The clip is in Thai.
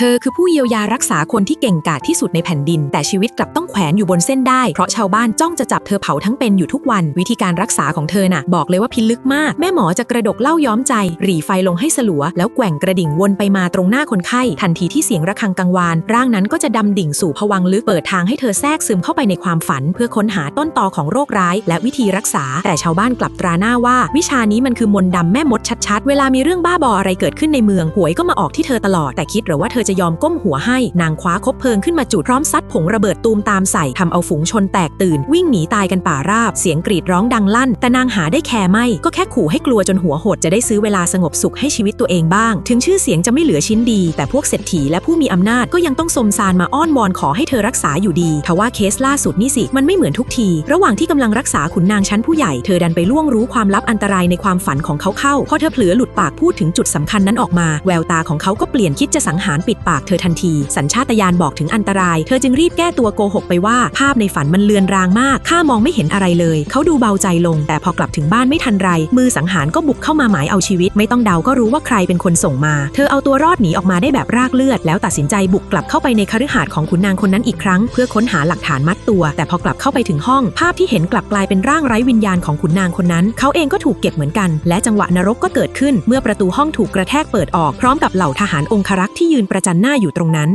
เธอคือผู้เยียวยารักษาคนที่เก่งกาจที่สุดในแผ่นดิน แต่ชีวิตกลับต้องแขวนอยู่บนเส้นได้ เพราะชาวบ้านจ้องจะจับเธอเผาทั้งเป็นอยู่ทุกวัน วิธีการรักษาของเธอน่ะ บอกเลยว่าพิลึกมาก แม่หมอจะกระดกเหล้าย้อมใจ หรี่ไฟลงให้สลัว แล้วแกว่งกระดิ่งวนไปมาตรงหน้าคนไข้ ทันทีที่เสียงระฆังกังวาน ร่างนั้นก็จะดำดิ่งสู่ภวังลึกเปิดทางให้เธอแทรกซึมเข้าไปในความฝัน เพื่อค้นหาต้นตอของโรคร้าย และวิธีรักษา แต่ชาวบ้านกลับตราหน้าว่า วิชานี้มันคือมนต์ดำแม่มดชัดๆ เวลามีเรื่องบ้าบออะไรเกิดขึ้นในเมืองหวยก็มาออกที่เธอตลอดแต่คิดหรือว่าเธอจะยอมก้มหัวให้นางคว้าคบเพลิงขึ้นมาจุดพร้อมซัดผงระเบิดตูมตามใส่ทำเอาฝูงชนแตกตื่น วิ่งหนีตายกันป่าราบ เสียงกรีดร้องดังลั่น แต่นางหาได้แคร์ไม่ ก็แค่ขู่ให้กลัวจนหัวหดจะได้ซื้อเวลาสงบสุขให้ชีวิตตัวเองบ้าง ถึงชื่อเสียงจะไม่เหลือชิ้นดี แต่พวกเศรษฐีและผู้มีอำนาจก็ยังต้องสมซานมาอ้อนวอนขอให้เธอรักษาอยู่ดีทว่าเคสล่าสุดนี่สิมันไม่เหมือนทุกที ระหว่างที่กำลังรักษาขุนนางชั้นผู้ใหญ่เธอดันไปล่วงรู้ความลับอันตรายในความฝันของเขาเข้าพอเธอเผลอหลุดปากพูดถึงจุดสำคัญนั้นออกมา แววตาของเขาก็เปลี่ยนคิดจะสังหารปิดปากเธอทันที สัญชาตญาณบอกถึงอันตราย เธอจึงรีบแก้ตัวโกหกไปว่า ภาพในฝันมันเลือนรางมาก ข้ามองไม่เห็นอะไรเลย เขาดูเบาใจลง แต่พอกลับถึงบ้านไม่ทันไร มือสังหารก็บุกเข้ามาหมายเอาชีวิต ไม่ต้องเดาก็รู้ว่าใครเป็นคนส่งมา เธอเอาตัวรอดหนีออกมาได้แบบรากเลือด แล้วตัดสินใจบุกกลับเข้าไปในคฤหาสน์ของขุนนางคนนั้นอีกครั้ง เพื่อค้นหาหลักฐานมัดตัว แต่พอกลับเข้าไปถึงห้อง ภาพที่เห็นกลับกลายเป็นร่างไร้วิญญาณของขุนนางคนนั้น เขาเองก็ถูกเก็บเหมือนกัน และจังหวะนรกก็เกิดขึ้น เมื่อประตูห้องถูกกระแทกเปิดออกพร้อมกับเหล่าทหารองครักษ์ที่ยืนประจันหน้าอยู่ตรงนั้น